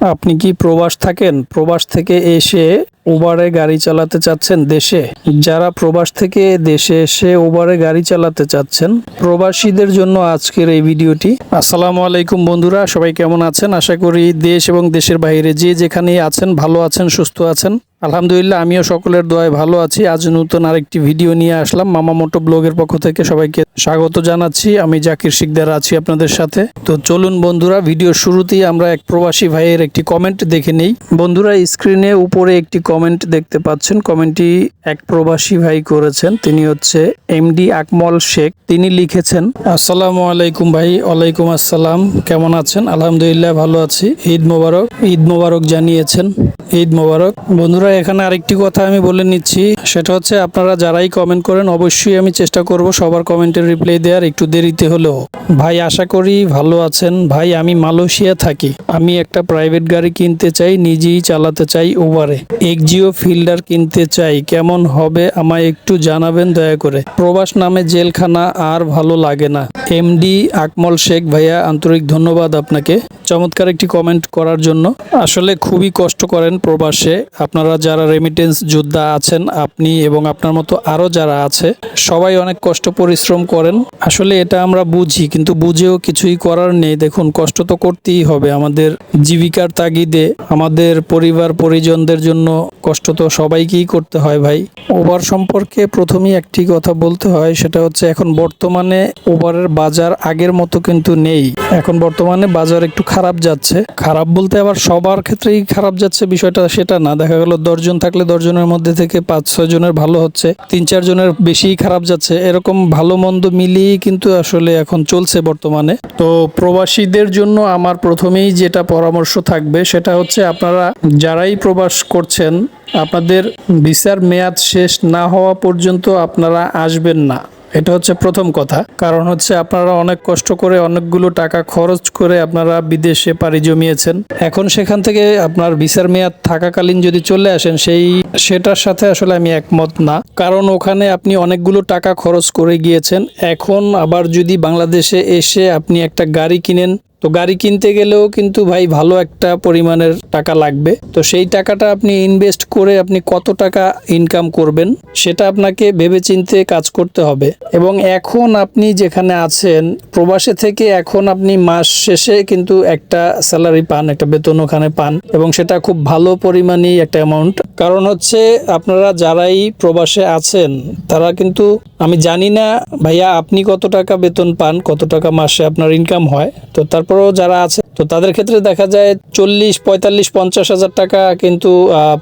আপনি কি প্রবাস থাকেন? প্রবাস থেকে এসে উবারে গাড়ি চালাতে চাচ্ছেন দেশে। যারা প্রবাস থেকে দেশে এসে উবারে গাড়ি চালাতে চাচ্ছেন, প্রবাসীদের জন্য আজকের এই ভিডিওটি। আসসালামু আলাইকুম বন্ধুরা, সবাই কেমন আছেন? আশা করি দেশ এবং দেশের বাইরে যে যেখানে আছেন, ভালো আছেন, সুস্থ আছেন। আলহামদুলিল্লাহ, আমিও সকলের দোয়ায় ভালো আছি। আজ নতুন আরেকটি ভিডিও নিয়ে আসলাম, মামা মোটো ব্লগের পক্ষ থেকে সবাইকে স্বাগত জানাচ্ছি। আমি জাকির শিকদার আছি আপনাদের সাথে। তো চলুন বন্ধুরা, ভিডিওর শুরুতেই আমরা এক প্রবাসী ভাইয়ের একটি কমেন্ট দেখে নেই। বন্ধুরা স্ক্রিনে উপরে একটি কমেন্ট দেখতে পাচ্ছেন। কমেন্টটি এক প্রবাসী ভাই করেছেন। তিনি হচ্ছে এমডি আকমল শেখ। তিনি লিখেছেন, আসসালামু আলাইকুম ভাই, ওয়ালাইকুম আসসালাম। কেমন আছেন? আলহামদুলিল্লাহ ভালো আছি। ঈদ মোবারক। ঈদ মোবারক জানিয়েছেন। ঈদ মোবারক। বন্ধুরা, এখানে আরেকটি কথা আমি বলে নিচ্ছি। সেটা হচ্ছে, আপনারা যারাই কমেন্ট করেন, অবশ্যই আমি চেষ্টা করব সবার কমেন্টের রিপ্লাই দেওয়ার একটু দেরিতে হলেও। ভাই, আশা করি ভালো আছেন। ভাই, আমি মালয়েশিয়া থাকি। আমি একটা প্রাইভেট গাড়ি কিনতে চাই, নিজেই চালাতে চাই ওভারে এক্সিও ফিল্ডার কিনতে চাই, কেমন হবে আমায় একটু জানাবেন দয়া করে। প্রবাস নামে জেলখানা আর ভালো লাগে না। এমডি আকমল শেখ ভাইয়া, আন্তরিক ধন্যবাদ আপনাকে। চমৎকার একটি কমেন্ট করার জন্য। আসলে খুবই কষ্ট করেন প্রবাসে। আপনারা যারা রেমিটেন্স যোদ্ধা আছেন, আপনি এবং আপনার মতো আরও যারা আছে, সবাই অনেক কষ্ট পরিশ্রম করেন। আসলে এটা আমরা বুঝি, কিন্তু বুঝেও কিছুই করার নেই। দেখুন, কষ্ট তো করতেই হবে আমাদের জীবিকার তাগিদে। আমাদের পরিবার, পরিজনদের জন্য কষ্ট তো সবাইকেই করতে হয় ভাই। ওভার সম্পর্কে প্রথমেই একটি কথা বলতে হয়, সেটা হচ্ছে এখন বর্তমানে ওভারের বাজার আগের মতো কিন্তু নেই। এখন বর্তমানে বাজার একটু খারাপ যাচ্ছে। খারাপ বলতে আবার সবার ক্ষেত্রেই খারাপ যাচ্ছে বিষয়টা সেটা না। দেখা গেল দশজন থাকলে দশজনের মধ্যে থেকে পাঁচ, ছয় জনের ভালো হচ্ছে, তিন, চার জনের বেশি খারাপ যাচ্ছে। এরকম ভালো মন্দ মিলিয়েই কিন্তু আসলে এখন চলছে বর্তমানে। তো প্রবাসীদের জন্য আমার প্রথমেই যেটা পরামর্শ থাকবে, সেটা হচ্ছে আপনারা যারাই প্রবাস করছেন আপনাদের ভিসার মেয়াদ শেষ না হওয়া পর্যন্ত আপনারা আসবেন না। এটা হচ্ছে প্রথম কথা। কারণ হচ্ছে আপনারা অনেক কষ্ট করে অনেকগুলো টাকা খরচ করে আপনারা বিদেশে পাড়ি জমিয়েছেন। এখন সেখান থেকে আপনার ভিসার মেয়াদ থাকাকালীন যদি চলে আসেন, সেই সেটার সাথে আসলে আমি একমত না। কারণ ওখানে আপনি অনেকগুলো টাকা খরচ করে গিয়েছেন। এখন আবার যদি বাংলাদেশে এসে আপনি একটা গাড়ি কিনেন তো গাড়ি কিনতে গেলেও কিন্তু ভাই ভালো একটা পরিমাণের টাকা লাগবে। তো সেই টাকাটা আপনি ইনভেস্ট করে আপনি কত টাকা ইনকাম করবেন সেটা আপনাকে ভেবেচিন্তে কাজ করতে হবে। এবং এখন আপনি যেখানে আছেন, প্রবাসে থেকে এখন আপনি মাস শেষে কিন্তু একটা স্যালারি পান, একটা বেতন ওখানে পান এবং সেটা খুব ভালো পরিমাণেই একটা অ্যামাউন্ট কারণ হচ্ছে আপনারা যারাই প্রবাসে আছেন, তারা কিন্তু, আমি জানি না ভাইয়া আপনি কত টাকা বেতন পান, কত টাকা মাসে আপনার ইনকাম হয়। তো তারপরেও যারা আছে, তো তাদের ক্ষেত্রে দেখা যায় চল্লিশ, পঁয়তাল্লিশ, পঞ্চাশ হাজার টাকা কিন্তু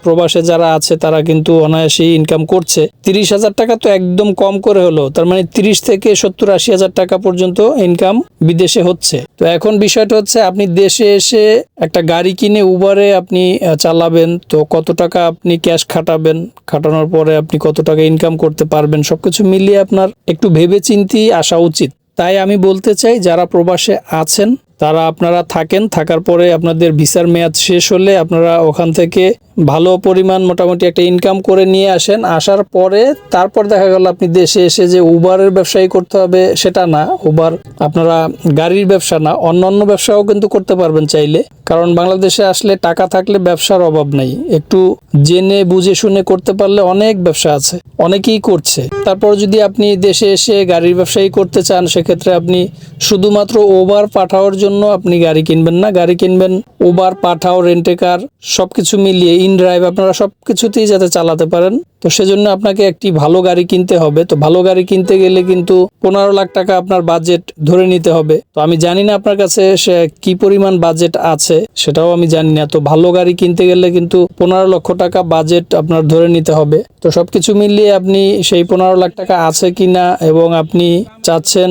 প্রবাসে যারা আছে তারা কিন্তু অনায়াসেই ইনকাম করছে। তিরিশ হাজার টাকা তো একদম কম করে হলো, তার মানে তিরিশ থেকে সত্তর, আশি হাজার টাকা পর্যন্ত ইনকাম বিদেশে হচ্ছে। তো এখন বিষয়টা হচ্ছে, আপনি দেশে এসে একটা গাড়ি কিনে উবারে আপনি চালাবেন, তো কত টাকা আপনি ক্যাশ খাটাবেন, খাটানোর পরে আপনি কত টাকা ইনকাম করতে পারবেন, সবকিছু মিলিয়ে আপনার একটু ভেবে চিন্তি আসা উচিত। তাই আমি বলতে চাই, যারা প্রবাসে আছেন তারা আপনারা থাকেন থাকার পরে আপনাদের ভিসার মেয়াদ শেষ হলে আপনারা ওখান থেকে ভালো পরিমাণ মোটামুটি একটা ইনকাম করে নিয়ে আসেন। আসার পরে তারপর দেখা গেল আপনি দেশে এসে যে উবারের ব্যবসায়ী করতে হবে সেটা না। উবার আপনারা গাড়ির ব্যবসা না অন্য অন্য ব্যবসাও কিন্তু করতে পারবেন চাইলে। কারণ বাংলাদেশে আসলে টাকা থাকলে ব্যবসার অভাব নেই। একটু জেনে, বুঝে শুনে করতে পারলে অনেক ব্যবসা আছে, অনেকেই করছে। তারপর যদি আপনি দেশে এসে গাড়ির ব্যবসায়ী করতে চান, সেক্ষেত্রে আপনি শুধুমাত্র ওভার পাঠাওয়ার জন্য আপনি গাড়ি কিনবেন না। গাড়ি কিনবেন ওভার পাঠাও রেন্টে কার সবকিছু মিলিয়ে ইন ড্রাইভ আপনারা সব কিছুতেই যাতে চালাতে পারেন। তো সেজন্য আপনাকে একটি ভালো গাড়ি কিনতে হবে। তো ভালো গাড়ি কিনতে গেলে কিন্তু পনেরো লাখ টাকা আপনার বাজেট ধরে নিতে হবে। তো আমি জানি না আপনার কাছে সে কি পরিমাণ বাজেট আছে, সেটাও আমি জানি না। তো ভালো গাড়ি কিনতে গেলে কিন্তু পনেরো লক্ষ টাকা বাজেট আপনার ধরে নিতে হবে। তো সবকিছু মিলিয়ে আপনি সেই পনেরো লাখ টাকা আছে কিনা এবং আপনি চাচ্ছেন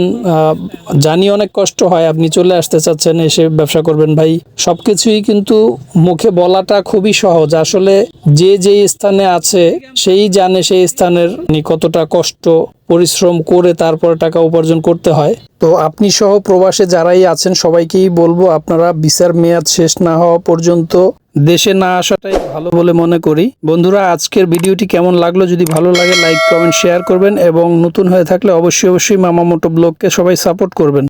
জানি অনেক কষ্ট হয়, আপনি চলে আসতে চাচ্ছেন, এসে ব্যবসা করবেন ভাই। সবকিছুই কিন্তু মুখে বলাটা খুবই সহজ। আসলে যে যেই স্থানে আছে, সেই জানে সেই স্থানের কতটা কষ্ট, পরিশ্রম করে তারপরে টাকা উপার্জন করতে হয়। তো আপনি সহ প্রবাসে যারাই আছেন, সবাইকেই বলব আপনারা বিচার মেয়াদ শেষ না হওয়া পর্যন্ত দেশে না আসাটাই ভালো বলে মনে করি। বন্ধুরা, আজকের ভিডিওটি কেমন লাগল যদি ভালো লাগে, লাইক, কমেন্ট, শেয়ার করবেন এবং নতুন হয়ে থাকলে অবশ্যই অবশ্যই মামা মোটো ব্লগকে সবাই সাপোর্ট করবেন।